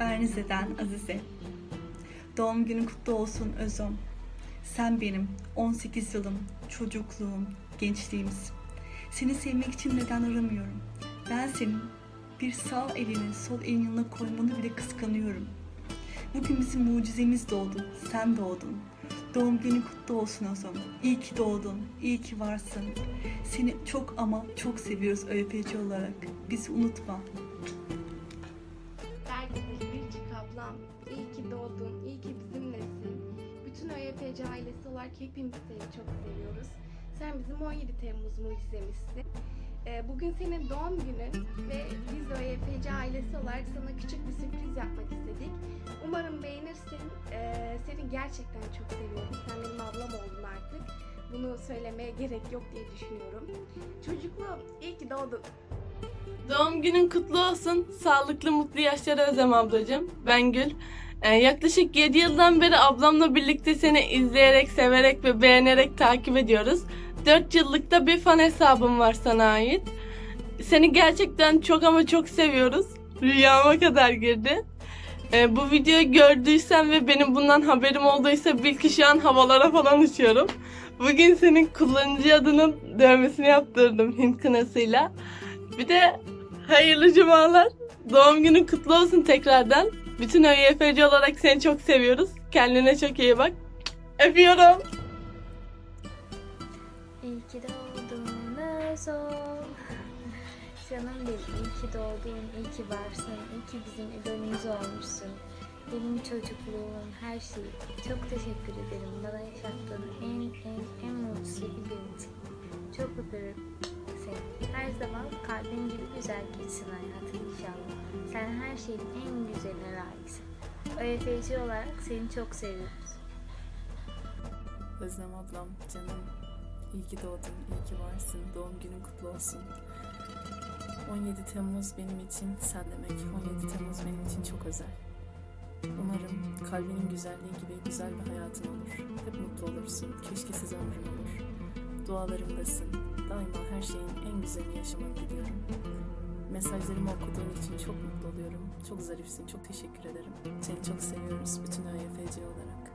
Ben Rize'den Azize. Doğum günün kutlu olsun Özüm. Sen benim 18 yılım, çocukluğum, gençliğimiz. Seni sevmek için neden aramıyorum. Ben senin bir sağ elini sol elin yanına koymanı bile kıskanıyorum. Bugün bizim mucizemiz doğdu. Sen doğdun. Doğum günün kutlu olsun Özüm. İyi ki doğdun. İyi ki varsın. Seni çok ama çok seviyoruz ÖPC olarak. Bizi unutma. Ablam. İyi ki doğdun, iyi ki bizimlesin. Bütün ÖYPC ailesi olarak hepimiz seni çok seviyoruz. Sen bizim 17 Temmuz mucizemizsin. Ee, Bugün senin doğum günün ve biz ÖYPC ailesi olarak sana küçük bir sürpriz yapmak istedik. Umarım beğenirsin. Ee, Seni gerçekten çok seviyorum. Sen benim ablam oldun artık. Bunu söylemeye gerek yok diye düşünüyorum. Çocukluğum iyi ki doğdun. Doğum günün kutlu olsun. Sağlıklı mutlu yaşlara Özlem ablacığım. Ben Gül. Ee, yaklaşık 7 yıldan beri ablamla birlikte seni izleyerek, severek ve beğenerek takip ediyoruz. 4 yıllık da bir fan hesabım var sana ait. Seni gerçekten çok ama çok seviyoruz. Rüyama kadar girdi. Ee, bu videoyu gördüysen ve benim bundan haberim olduysa bil ki şu an havalara falan uçuyorum. Bugün senin kullanıcı adının dövmesini yaptırdım Hint kınasıyla. Bir de hayırlı cumalar. Doğum günün kutlu olsun tekrardan. Bütün ÖYFC olarak seni çok seviyoruz. Kendine çok iyi bak. Öpüyorum. İyi ki doğdun Özol. Canım benim iyi ki doğdun, iyi ki varsın, iyi ki bizim idolümüz olmuşsun. Benim çocukluğum, her şey. Çok teşekkür ederim bana yaşattığın en en en mutlu gün için. Çok öpüyorum. Her zaman kalbin gibi güzel geçsin hayatın inşallah. Sen her şeyin en güzeline layıksın. ÖYFC olarak seni çok seviyoruz. Özlem ablam, canım. İyi ki doğdun, iyi ki varsın. Doğum günün kutlu olsun. 17 Temmuz benim için sen demek. 17 Temmuz benim için çok özel. Umarım kalbinin güzelliği gibi güzel bir hayatın olur. Hep mutlu olursun. Keşke siz ömrün olur. Dualarımdasın. Daima her şeyin en güzelini yaşamanı diliyorum. Mesajlarımı okuduğun için çok mutlu oluyorum. Çok zarifsin, çok teşekkür ederim. Seni çok seviyoruz bütün ÖYFC olarak.